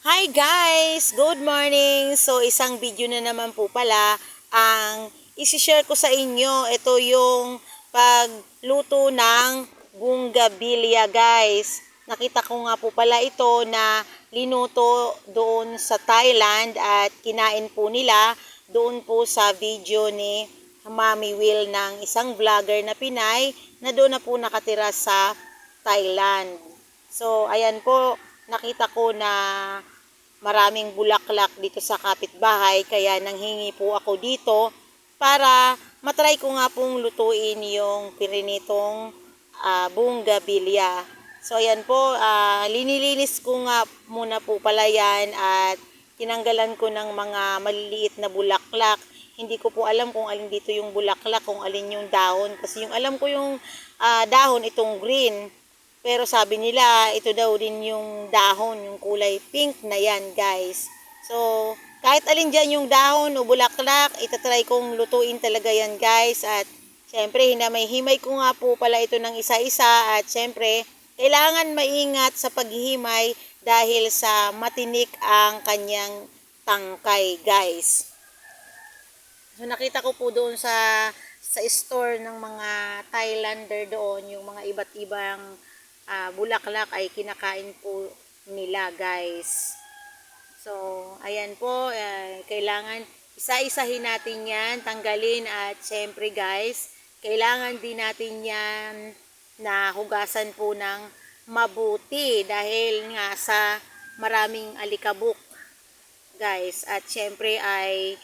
Hi guys! Good morning! So isang video na naman po pala ang isi-share ko sa inyo. Ito yung pagluto ng bunggabilya guys. Nakita ko nga po pala ito na linuto doon sa Thailand at kinain po nila doon po sa video ni Mami Will ng isang vlogger na Pinay na doon na po nakatira sa Thailand. So, ayan po, nakita ko na maraming bulaklak dito sa kapitbahay kaya nanghingi po ako dito para matry ko nga pong lutuin yung pirinitong uh, bunggabilya. So ayan po, ah, linilinis ko nga muna po pala yan at tinanggalan ko ng mga maliliit na bulaklak. Hindi ko po alam kung alin dito yung bulaklak, kung alin yung dahon. Kasi yung alam ko yung ah, dahon, itong green. Pero sabi nila, ito daw din yung dahon, yung kulay pink na yan, guys. So, kahit alin dyan yung dahon o bulaklak, itatry kong lutuin talaga yan, guys. At, syempre, hinamay-himay ko nga po pala ito ng isa-isa. At, syempre, kailangan maingat sa paghihimay dahil sa matinik ang kanyang tangkay, guys. So, nakita ko po doon sa sa store ng mga Thailander doon, yung mga iba't ibang ah, bulaklak ay kinakain po nila guys. So, ayan po, eh, kailangan isa-isahin natin yan, tanggalin at syempre guys, kailangan din natin yan na hugasan po ng mabuti dahil nga sa maraming alikabok guys. At syempre ay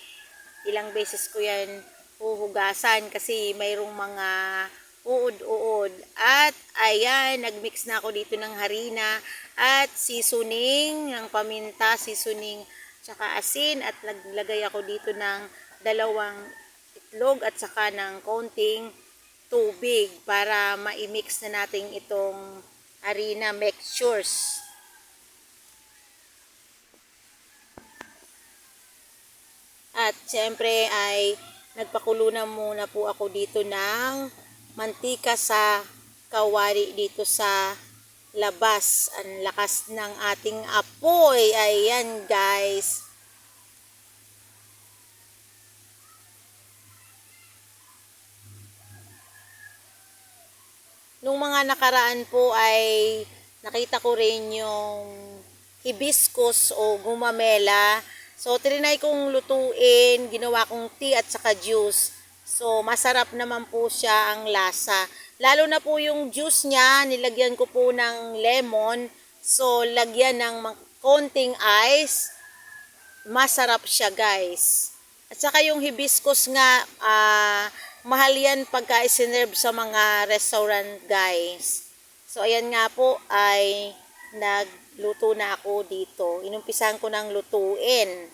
ilang beses ko yan huhugasan kasi mayroong mga uod-uod. At ayan, nagmix na ako dito ng harina at seasoning, ng paminta, seasoning, tsaka asin at naglagay ako dito ng dalawang itlog at saka ng konting tubig para ma-mix na natin itong harina mixtures. At syempre ay nagpakulo na muna po ako dito ng mantika sa kawari dito sa labas. Ang lakas ng ating apoy. Ayan guys. Nung mga nakaraan po ay nakita ko rin yung hibiscus o gumamela. So, trinay kong lutuin, ginawa kong tea at saka juice. So, masarap naman po siya ang lasa. Lalo na po yung juice niya, nilagyan ko po ng lemon. So, lagyan ng konting ice. Masarap siya, guys. At saka yung hibiscus nga, ah, mahal yan pagka isinerve sa mga restaurant, guys. So, ayan nga po ay nagluto na ako dito. Inumpisahan ko ng lutuin.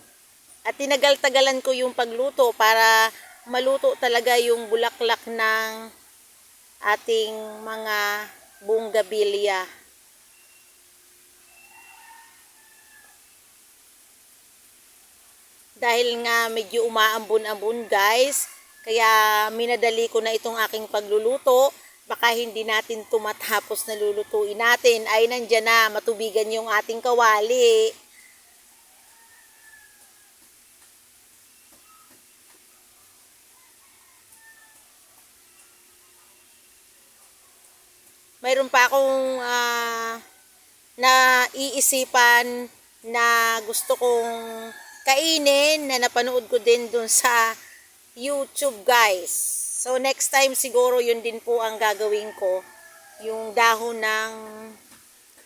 At tinagal-tagalan ko yung pagluto para maluto talaga yung bulaklak ng ating mga bunggabilya. Dahil nga medyo umaambon-ambon guys, kaya minadali ko na itong aking pagluluto. Baka hindi natin tumatapos na lulutuin natin. Ay nandyan na, matubigan yung ating kawali. Mayroon pa akong uh, naiisipan na gusto kong kainin na napanood ko din dun sa YouTube guys. So next time siguro yun din po ang gagawin ko. Yung dahon ng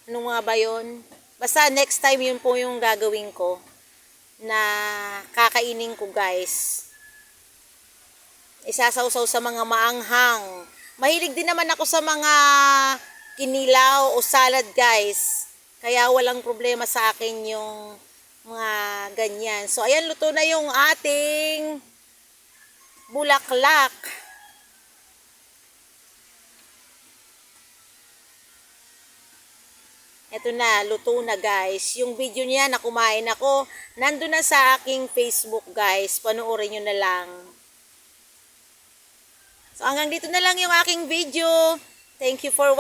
ano nga ba yun? Basta next time yun po yung gagawin ko na kakainin ko guys. Isasawsaw sa mga maanghang Mahilig din naman ako sa mga kinilaw o salad guys. Kaya walang problema sa akin yung mga ganyan. So ayan luto na yung ating bulaklak. Ito na, luto na guys. Yung video niya na kumain ako, nandun na sa aking Facebook guys. Panoorin nyo na lang. So hanggang dito na lang yung aking video. Thank you for watching.